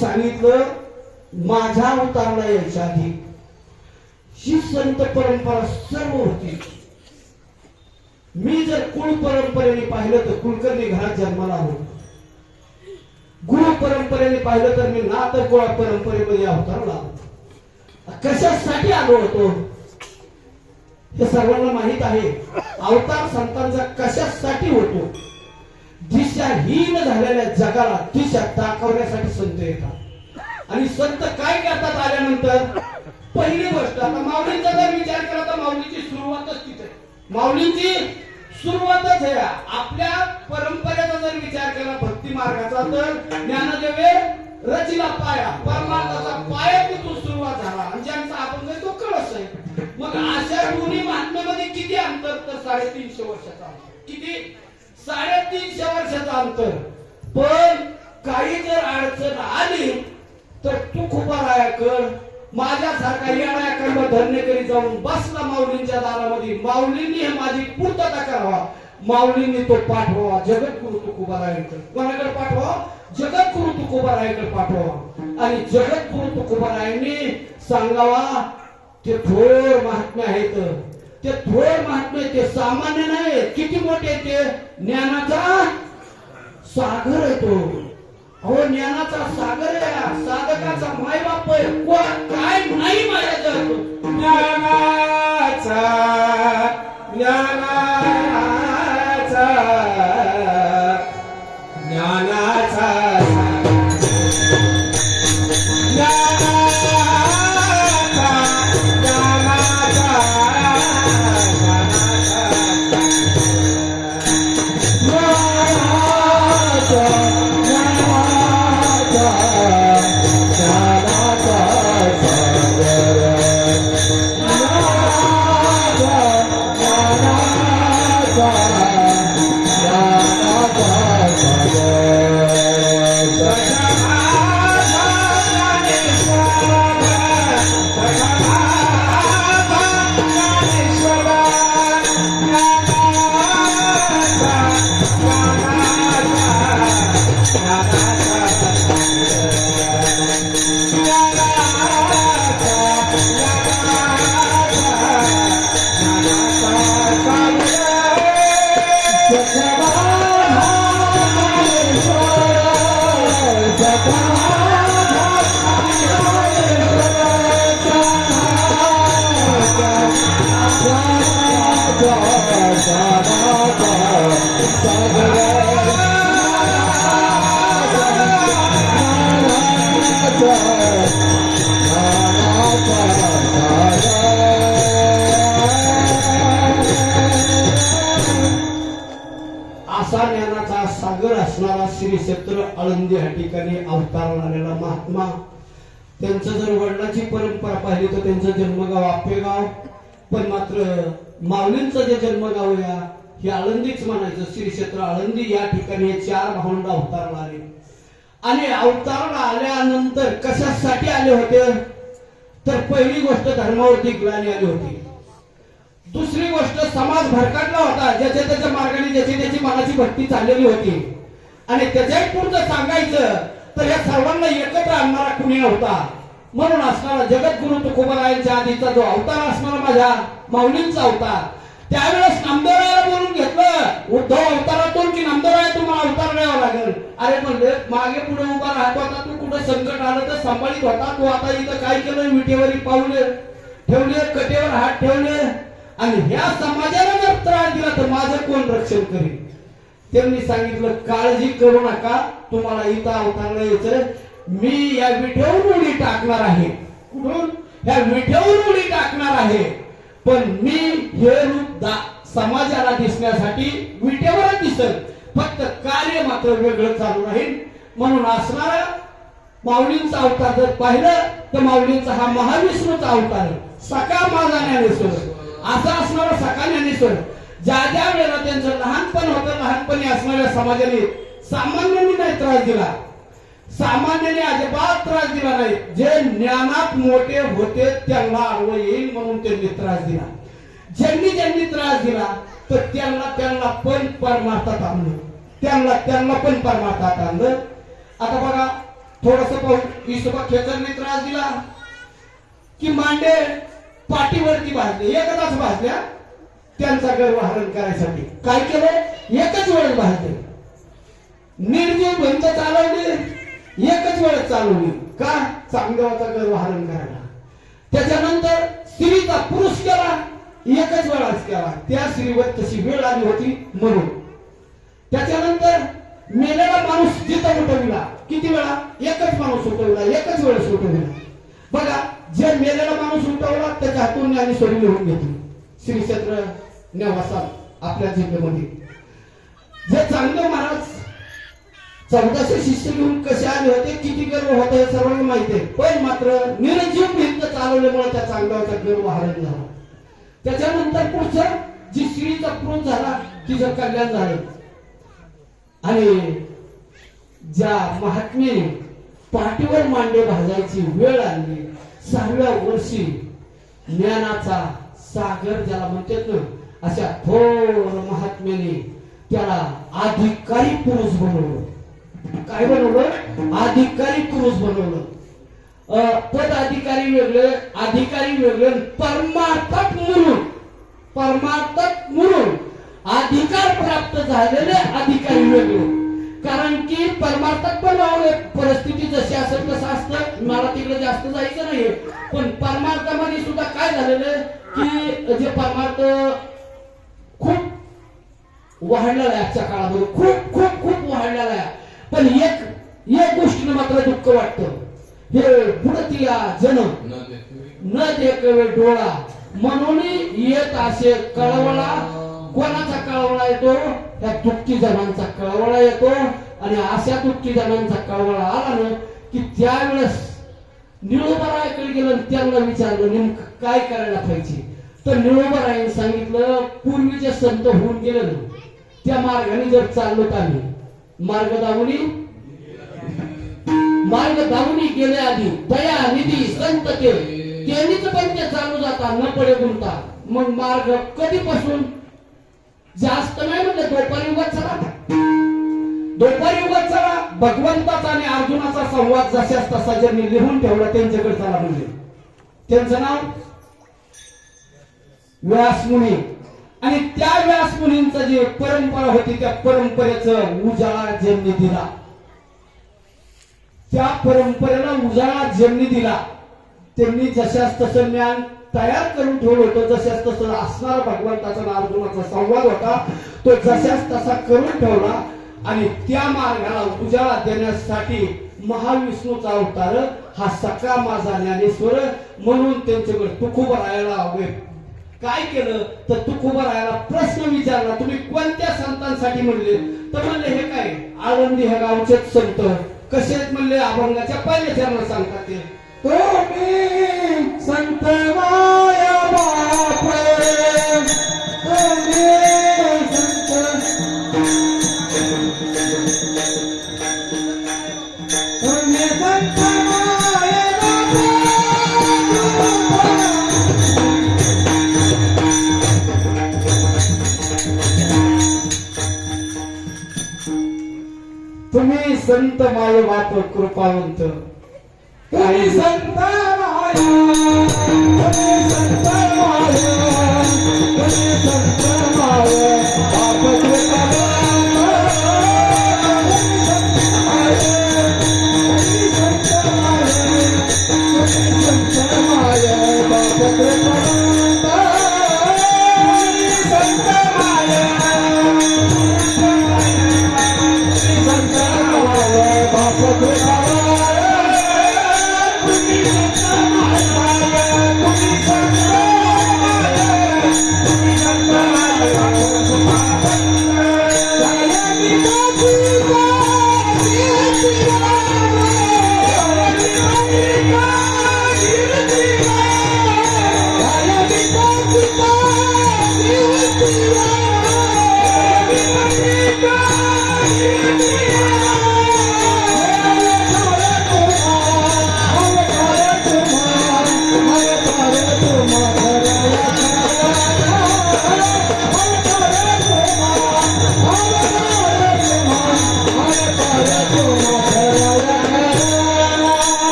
सांगितलं माझ्या अवतारला यायच्या आधी. ही संत परंपरा सर्व होती. मी जर कुळ परंपरेने पाहिलं तर कुलकर्णी घरात जन्माला आलो. गुरु परंपरेने पाहिलं तर मी नातर गोळा परंपरेमध्ये अवतारला कशासाठी आलो होतो? हे सर्वांना माहीत आहे. अवतार संतांचा कशासाठी होतो? दिशाहीन झालेल्या जगाला दिशा दाखवण्यासाठी संत येतात. आणि संत काय करतात आल्यानंतर? पहिली गोष्ट आता माऊलींचा जर विचार केला तर माऊलीची सुरुवातच तिथे. माऊलींची सुरुवातच आहे. आपल्या परंपरेचा जर विचार केला भक्ती मार्गाचा तर ज्ञानदेवे रचिला पाया परमार्थाचा पाया तिथून सुरुवात झाला. आणि ज्यांचा आपण काही तो कळस आहे. मग अशा दोन्ही महात्म्यामध्ये किती अंतर तर साडेतीनशे वर्षाचा किती? साडेतीनशे वर्षाचा अंतर. पण काही जर अडचण आली तर तू खूप रायाकर माझ्यासारखा येणाऱ्याकडं धन्य करी जाऊन बसला माऊलींच्या दारामध्ये. माऊलींनी हे माझी पूर्तता करावा. माऊलींनी तो पाठवा. जगद्गुरु तुकोबारायांकडे कोणाकडे पाठवा? जगद्गुरु तुकोबारायांकडे पाठवा. आणि जगद्गुरु तुकोबारायांनी सांगावा ते थोर महात्मे आहेत. ते थोडे महात्मे ते सामान्य नाही किती मोठे ते? ज्ञानाचा सागर आहे तो. अहो ज्ञानाचा सागर आहे साधकाचा माय बाप आहे. कोण? काय नाही माझ्या ज्ञानाचा ज्ञाना ठिकाणी असणारा आलेला महात्मा. त्यांचं जर वडिलांची परंपरा पाहिली तर त्यांचं जन्मगाव आपेगाव. पण मात्र माऊलींचं जे जन्मगाव या हे आळंदीच म्हणायचं. श्री क्षेत्र आळंदी या ठिकाणी चार भावंड अवतारला आले. आणि अवतारला आल्यानंतर कशासाठी आले होते? तर पहिली गोष्ट धर्मावरती ग्लानी आली होती. दुसरी गोष्ट समाज भरकाटला होता. ज्याच्या त्याच्या मार्गाने ज्याची त्याची मनाची भट्टी चाललेली होती. आणि त्याच्या पुढचं सांगायचं तर या सर्वांना एकत्र आणणारा कुणी नव्हता. म्हणून असणारा जगद्गुरु तुकोबरायांच्या आधीचा जो अवतार असणारा माझ्या माऊलींचा अवतार त्यावेळेस नामदेवरायाला बोलून घेतलं उद्धव अवतारातून की नामदेवराया तुम्हाला अवतार द्यावा लागेल? अरे म्हणले मागे पुढे उभा राहतो आता तू कुठं संकट आलं तर सांभाळीत होता तू आता इथं काय केलं विटेवरी पावले ठेवले कटेवर हात ठेवले? आणि ह्या समाजाला जर त्रास दिला तर माझं कोण रक्षण करेल? त्यांनी सांगितलं काळजी करू नका तुम्हाला इथं अवतांना यायचं मी या विठेवर उडी टाकणार आहे. कुठून? या विठेवर उडी टाकणार आहे. पण मी हे रूप समाजाला दिसण्यासाठी विटेवरच दिसत फक्त कार्य मात्र वेगळं चालू राहील. म्हणून असणारा माऊलींचा अवतार जर पाहिलं तर माऊलींचा हा महाविष्णूचा अवतार आहे. माझा ज्ञानेश्वर. असा असणारा सका ज्ञानेश्वर. ज्या ज्या वेळेला त्यांचं लहानपण होतं लहानपणी असणाऱ्या समाजाने सामान्यांनी नाही त्रास दिला. सामान्याने अजिबात त्रास दिला नाही. जे ज्ञानात मोठे होते त्यांना आडवं येईल म्हणून त्यांनी त्रास दिला. ज्यांनी ज्यांनी त्रास दिला तर त्यांना त्यांना पण परमार्थात आणलं. त्यांना त्यांना पण परमार्थात आणलं. आता बघा थोडस पाहू. इसोबा खेचरने त्रास दिला. की मांडे पाठीवरती भाजले. एकदाच भाजल्या. त्यांचा गर्वहरण करायसाठी. काय केलं एकच वेळेस बाहेर निर्जीव भिंत चालवली. एकच वेळेस चालवली. का? चांगदेवाचा गर्वहरण करायला. त्याच्यानंतर स्त्रीचा पुरुष केला. एकच वेळाच केला. त्या स्त्रीवर तशी वेळ आली होती म्हणून. त्याच्यानंतर मेलेला माणूस जिथं उठविला किती वेळा? एकच माणूस उठवला. एकच वेळेस उठवला बघा जे मेलेला माणूस उठवला त्याच्या हातून ज्ञानेश्वरी लिहून घेतली. श्री क्षेत्र असाल आपल्या जिल्ह्यामध्ये. जे चांगले महाराज चौदाशे शिष्य घेऊन कसे आले होते किती गर्व होते सर्वांना माहिती आहे. पण मात्र निरजीव भिंत चालवल्यामुळे त्या चांगल्याचा गर्व हरण झाला. त्याच्यानंतर पुढचं जी स्त्रीचा क्रोध झाला तिचं कल्याण झालं. आणि ज्या महात्मेने पाठीवर मांडे भाजायची वेळ आली सहाव्या वर्षी ज्ञानाचा सागर ज्याला म्हणतात ना अशा थोर महात्म्याने त्याला अधिकारी पुरुष बनवलं. काय बनवलं? अधिकारी पुरुष बनवलं. पद अधिकारी वेगळे अधिकारी वेगळे परमार्थक म्हणून परमार्थक म्हणून अधिकार प्राप्त झालेले अधिकारी वेगळे. कारण की परमार्थक पण परिस्थिती जशी असेल तसं असतं. मला तिकडे जास्त जायचं नाहीये. पण परमार्थामध्ये सुद्धा काय झालेलं की जे परमार्थ खूप वाढलेला आहे आजच्या काळामध्ये. खूप खूप खूप वाढलेला आहे. पण एक एक गोष्टीनं मात्र दुःख वाटतं. हे बुडतीला जन न देखवे डोळा. म्हणून येत असे कळवळा कोणाचा कळवळा येतो? त्या दुःखी जणांचा कळवळा येतो. आणि अशा दुःखी जणांचा कळवळा आला ना की त्यावेळेस निळोबरायाकडे गेलं त्यांना विचारलं नेमकं काय करायला पाहिजे? तर निळोबरायाने सांगितलं पूर्वीचे संत होऊन गेले ना त्या मार्गाने जर चाललो तर आम्ही मार्ग दावणी? मार्ग दावणी गेले आधी दया निधी संत ते त्यांनीच पण ते चालू जाता न पडे गुंता. मग मार्ग कधीपासून? जास्त नाही म्हणजे दुपारी युगात चला. दुपारी युगात चला. भगवंताचा आणि अर्जुनाचा संवाद जशाच तसा ज्यांनी लिहून ठेवला त्यांच्याकडे चला म्हणजे त्यांचं नाव? व्यासमुनी. आणि त्या व्यासमुनींचा जे परंपरा होती त्या परंपरेचं उजाळा ज्यांनी दिला. त्या परंपरेला उजाळा ज्यांनी दिला त्यांनी जशास तसं ज्ञान तयार करून ठेवलं होतं जशास तसं असणारा भगवंताचा अर्जुनाचा संवाद होता तो जशाच तसा करून ठेवला आणि त्या मार्गाला उजाळा देण्यासाठी महाविष्णूचा अवतार हा सकाळ माझा ज्ञानेश्वर म्हणून त्यांच्याकडे तुकोबा राहायला हवे. काय केलं? तर तुकोबा राहायला प्रश्न विचारला. तुम्ही कोणत्या संतांसाठी म्हणले? तर म्हणले हे काय? आळंदी ह्या गावचे संत. कसे आहेत म्हणले? अभंगाच्या पहिल्या चरणात सांगतात ते. संत माया संत माय बाप कृपावंत. काही संत माया संत माया तुम्ही संत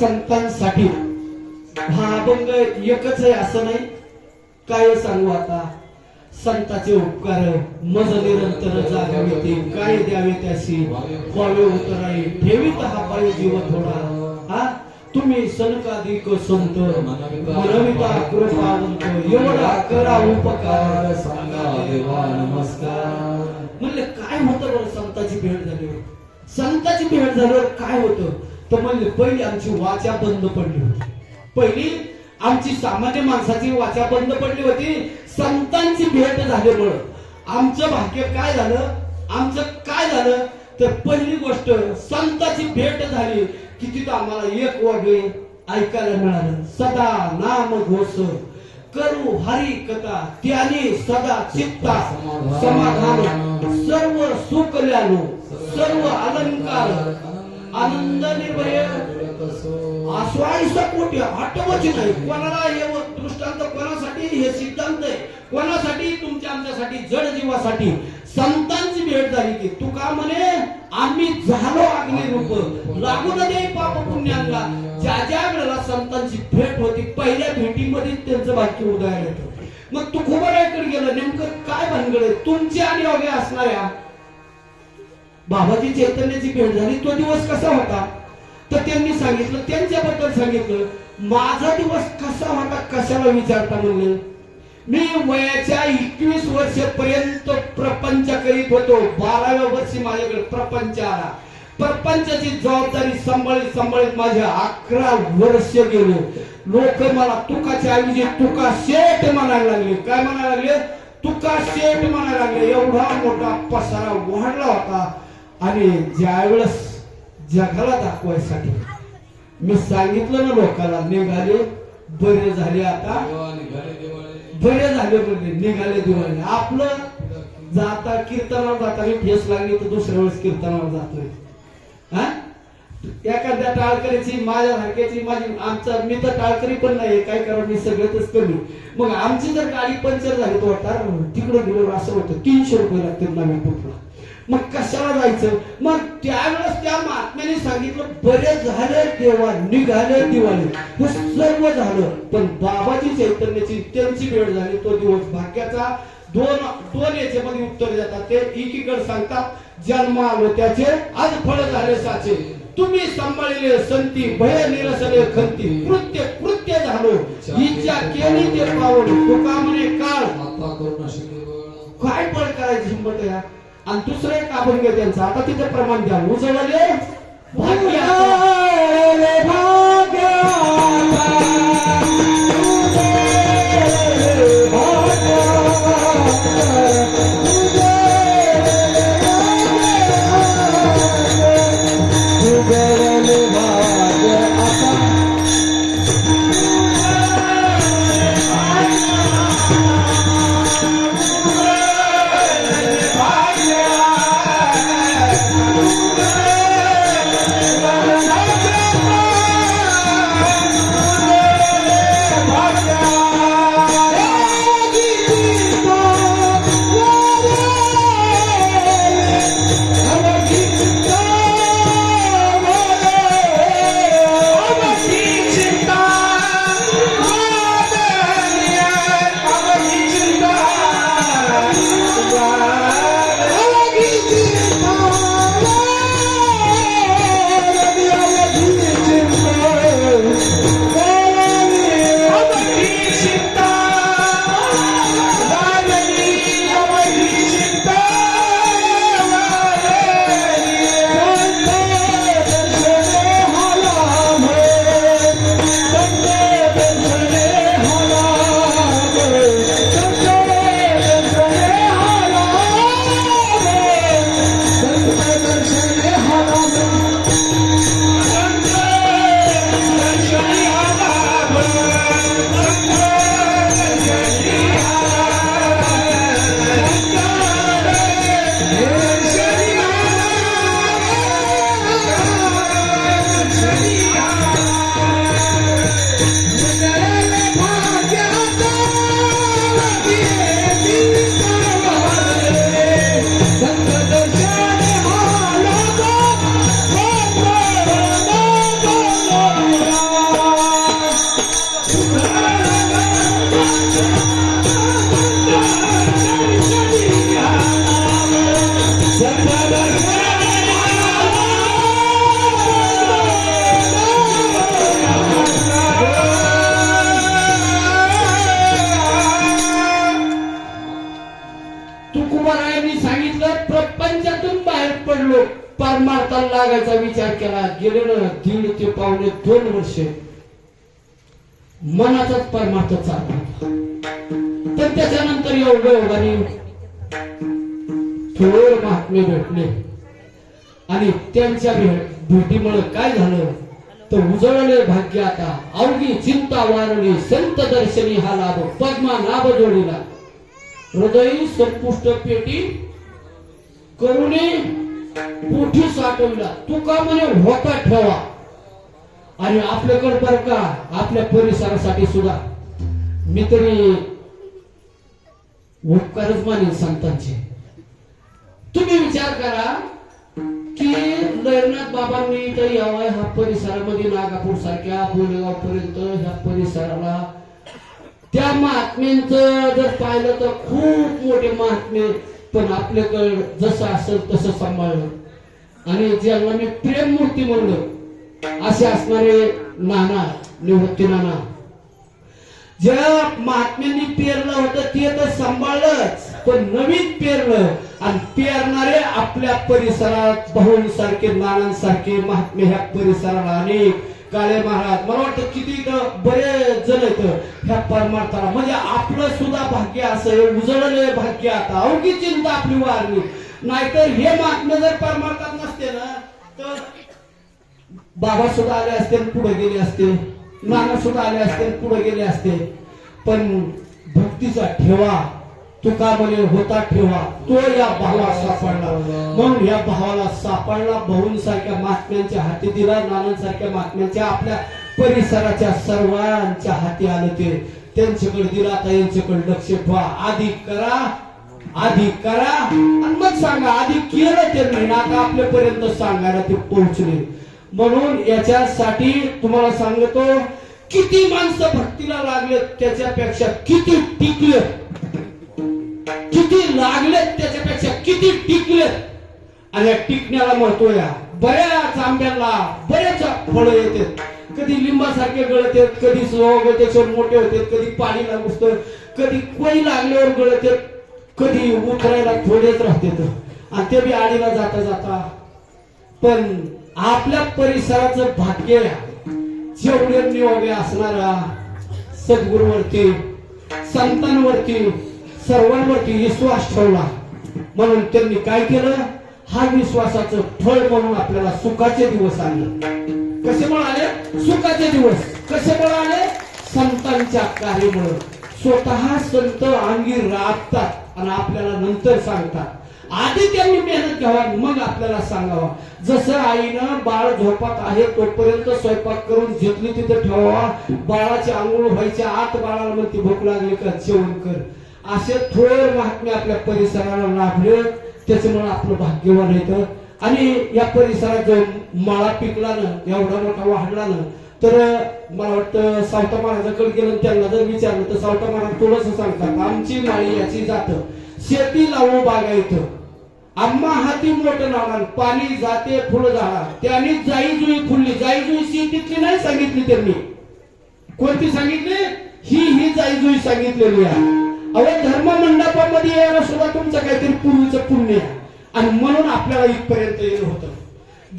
संतांसाठी. हा अभंग एकच आहे असं नाही? काय सांगू आता? संताचे उपकार मज निरंतर जागावे काय द्यावे त्याशी? व्हावे उतराई. ठेवीत हा पायी जीव थोडा. हा? तुम्ही सनकाधिक संत. मनविता कृपावंत. एवढा करा उपकार. सांगा देवा नमस्कार. म्हणले काय होतं बरं संताची भेट झाल्यावर संताची भेट झाल्यावर काय होतं? तर म्हणले पहिली आमची वाचा बंद पडली होती. पहिली आमची सामान्य माणसाची वाचा बंद पडली होती. संतांची भेट झाल्यामुळं. आमचं भाग्य काय झालं? आमचं काय झालं? तर पहिली गोष्ट संताची भेट झाली की तिथं आम्हाला एक वागे ऐकायला मिळालं. सदा नाम घोष. करू हरी कथा त्याने सदा चित्ता समाधान सर्व सुख सर्व अलंकार आनंद निर्भय. आश्वास कोटी हटवच नाही. कोणाला हे दृष्टांत कोणासाठी हे सिद्धांत आहे? कोणासाठी? तुमच्या आमच्यासाठी जड जीवासाठी. संतांची भेट झाली की तुका म्हणे आम्ही झालो अग्निरूप. लागू न दे पाप पुण्यांना ज्या ज्या वेळेला संतांची भेट होती पहिल्या भेटीमध्ये त्यांचं वाक्य उदाहरण येतं. मग तू खूप गेलं. नेमकं काय भानगड आहे? तुमची आणि अवघे असणाऱ्या बाबाजी चैतन्याची भेट झाली. तो दिवस कसा होता? तर त्यांनी सांगितलं त्यांच्याबद्दल सांगितलं माझा दिवस कसा होता कशाला विचारता म्हणले? मी वयाच्या एकवीस वर्षपर्यंत प्रपंच करीत होतो. बाराव्या वर्षी माझ्याकडे प्रपंच आला. प्रपंचाची जबाबदारी सांभाळीत सांभाळीत माझ्या अकरा वर्ष गेले. लोक मला तुकाच्या ऐवजी तुका शेठ म्हणायला लागले. काय म्हणायला लागले? तुका शेठ म्हणायला लागले. एवढा मोठा पसारा वाढला होता. आणि ज्यावेळेस जगाला दाखवायसाठी मी सांगितलं ना लोकांना निघाले बरे झाले आता. बरे झाले म्हणजे निघाले दिवाळी आपलं जाता कीर्तनावर जाता मी ठेस लागली तर दुसऱ्या वेळेस कीर्तनावर जातोय. हा? एखाद्या टाळकरीची माझ्या सारख्याची माझी आमचा मी तर टाळकरी पण नाही काय करा मी सगळ्यातच कमी मग आमची जर गाडी पंक्चर झाली तो वाटणार तिकडे गेलो असं होतं तीनशे रुपये लागतील नवीन पुतला मग कशाला जायचं? मग त्यावेळेस त्या महात्म्याने सांगितलं बरे झाले देवा निघाले दिवाळी हे सर्व झालं. पण बाबाजी चैतन्याची त्यांची वेळ झाली. तो दिवस भाग्याचा दोन दोन याच्यामध्ये उत्तर देतात. ते एकीकडे सांगतात जन्म आलो त्याचे आज फळ झाले साचे. तुम्ही सांभाळले संती भय निरसले खंती. कृत्य कृत्य झालो. इच्छा केली ते पावड तुका म्हणे काळ. काय पळ करायची हिंमत या आणि दुसरं एक अभंग त्यांचा. आता तिथे प्रमाण द्या. उजळले भाग्य. दोन वर्ष मनाचाच परमार्थ चालला. पण त्याच्यानंतर एवढं योगाने थोडे महात्मे भेटले. आणि त्यांच्या भे- भेटीमुळे काय झालं? तर उजळले भाग्य आता. अवघी चिंता वारली संत दर्शनी हा लाभ पद्मा नाभ जोडीला. हृदयी संपुष्ट पेटी करुणे पोठी साठवला. तुका म्हणे होता ठेवा. आणि आपल्याकडे बर का आपल्या परिसरासाठी सुद्धा. मी तरी उपकारच मानेन संतांचे. तुम्ही विचार करा की लयनाथ बाबांनी तर यावं ह्या परिसरामध्ये नागापूर सारख्या बोलेगाव पर्यंत ह्या परिसराला. त्या महात्म्यांच जर पाहिलं तर खूप मोठे महात्मे पण आपल्याकडं जसं असेल तसं सांभाळलं. आणि ज्यांना मी प्रेम मूर्ती म्हणलं असे असणारे नाना निवृत्ती नाना. ज्या महात्म्यांनी पेरलं होतं ते तर सांभाळलंच. पण नवीन पेरलं आणि पेरणारे आपल्या परिसरात भाऊंसारखे नानांसारखे महात्मे ह्या परिसराला अनेक. काळे महाराज मला वाटतं किती इथं बरेच जण येत ह्या परमार्थाला. म्हणजे आपलं सुद्धा भाग्य असं उजळले भाग्य आता. अवघी चिंता आपली वारली. नाहीतर हे महात्मे जर परमार्थात नसते ना तर बाबा सुद्धा आले असते पुढे गेले असते. नाना सुद्धा आले असते पुढे गेले असते. पण भक्तीचा ठेवा तुका म्हणे होता ठेवा. तो या भावा सापडला. म्हणून या भावाला सापडला. भाऊंसारख्या महात्म्यांच्या हाती दिला नानांसारख्या महात्म्यांच्या आपल्या परिसराच्या सर्वांच्या हाती आले ते. त्यांच्याकडे दिला आता यांच्याकडे लक्ष ठेवा. आधी करा आधी करा. आणि मग सांगा आधी केलं ते नाही आता आपल्यापर्यंत सांगायला ते पोहोचले. म्हणून याच्यासाठी तुम्हाला सांगतो किती माणसं भक्तीला लागले त्याच्यापेक्षा किती टिकले. किती लागले त्याच्यापेक्षा किती टिकले. आणि टिकण्याला म्हणतो या. बऱ्याच आंब्याला बरेच फळ येतात कधी लिंबासारखे गळत आहेत कधी स्लो त्याच्यावर मोठे होते कधी पाणी लागत कधी कोई लागल्यावर गळत आहेत कधी उतरायला थोडेच राहते आणि ते बी आडीला जाता जाता. पण आपल्या परिसराचं भाग्य जेवढे नियोगे असणारा सद्गुरूवरती संतांवरती सर्वांवरती विश्वास ठेवला म्हणून त्यांनी काय केलं? हा विश्वासाचं फळ म्हणून आपल्याला सुखाचे दिवस आले कसे आले? सुखाचे दिवस. कसे आले? संतांच्या कार्यामुळे. स्वतः संत अंगी राबतात आणि आपल्याला नंतर सांगतात. आधी त्यांनी मेहनत घ्यावा मग आपल्याला सांगावा. जसं आईनं बाळ झोपात आहे तोपर्यंत स्वयंपाक करून झेपली तिथे ठेवावा. बाळाची आंघोळ व्हायच्या आत बाळाला म्हणते भूक लागली का? जेवण कर. असे थोर महात्मे आपल्या परिसराला लाभले. त्याच्यामुळे आपलं भाग्यवान येतं आणि या परिसरात जो माळा पिकला ना एवढा मोठा वाढला ना तर मला वाटतं सावता महाराजाकडे गेलं त्यांना जर विचारलं तर सावता महाराज थोडस सांगतात आमची माळी याची जात शेती लावू बागायत आम्हा हाती मोठं लावणार पाणी जाते फुलं झाडा त्यांनी जाई जुई फुलली जाई जुई शेतीतली नाही सांगितली त्यांनी. कोणती सांगितली? ही ही जाईजुई सांगितलेली आहे. अहो धर्म मंडपामध्ये यायला सुद्धा तुमचं काहीतरी पूर्वीचं पुण्य आहे. आणि म्हणून आपल्याला इथपर्यंत येणं होतं.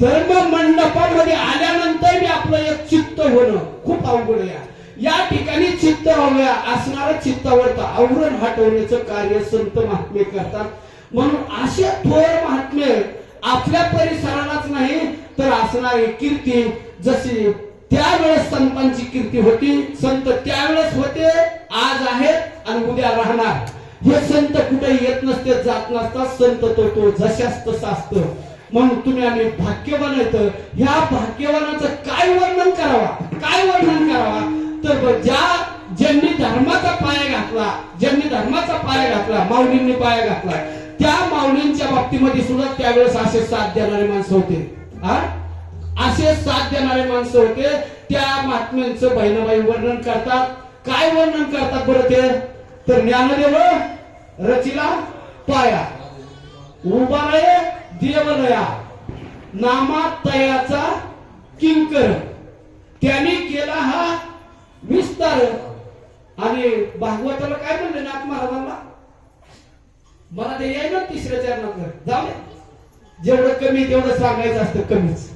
धर्म मंडपामध्ये आल्यानंतर मी आपलं एक चित्त होणं खूप अवघड आहे. या ठिकाणी चित्त हव्या असणारं चित्तावरचं आवरण हटवण्याचं कार्य संत महात्मे करतात. म्हणून असे थोर महात्मे आपल्या परिसरालाच नाही तर असणारी कीर्ती जशी त्यावेळेस संतांची कीर्ती होती संत त्यावेळेस होते आज आहेत आणि उद्या राहणार. हे संत कुठे येत नसते जात नसतात संत तो तो जशास तसा असतं म्हणून तुम्ही आम्ही भाग्यवान येत ह्या भाग्यवानाचं काय वर्णन करावा? काय वर्णन करावा? तर ज्या ज्यांनी धर्माचा पाया घातला ज्यांनी धर्माचा पाया घातला माऊलींनी पाया घातला त्या माऊलींच्या बाबतीमध्ये सुद्धा त्यावेळेस असे साथ देणारे माणसं होते. हा? असे साथ देणारे माणसं होते. त्या महात्म्यांचं बहिणाबाई वर्णन करतात. काय वर्णन करतात बरं ते? तर ज्ञानदेव रचिला पाया. उभा रे देवलया. नामा तयाचा किंकर. त्यांनी केला हा विस्तार. आणि भागवताला काय म्हणले नाथ महाराजांना? मला ते याय ना तिसऱ्या चरणात जाऊ जेवढं कमी तेवढं सांगायचं असतं कमीच.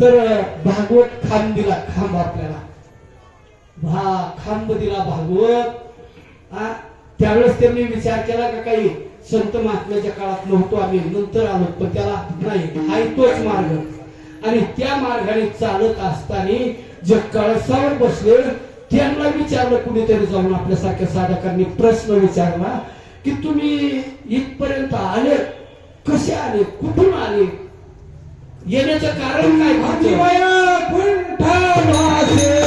तर भागवत खांब दिला खांब आपल्याला. भा खांब दिला भागवत. हा त्यावेळेस त्यांनी विचार केला का काही संत महात्म्याच्या काळात नव्हतो आम्ही नंतर आलो पण त्याला नाही हाय तोच मार्ग. आणि त्या मार्गाने चालत असताना जे कळसावर बसले त्यांना विचारलं कुणीतरी जाऊन आपल्यासारख्या साधकांनी प्रश्न विचारला की तुम्ही इथपर्यंत आले कसे आले कुठून आले? येण्याचं कारण काय भाजी माया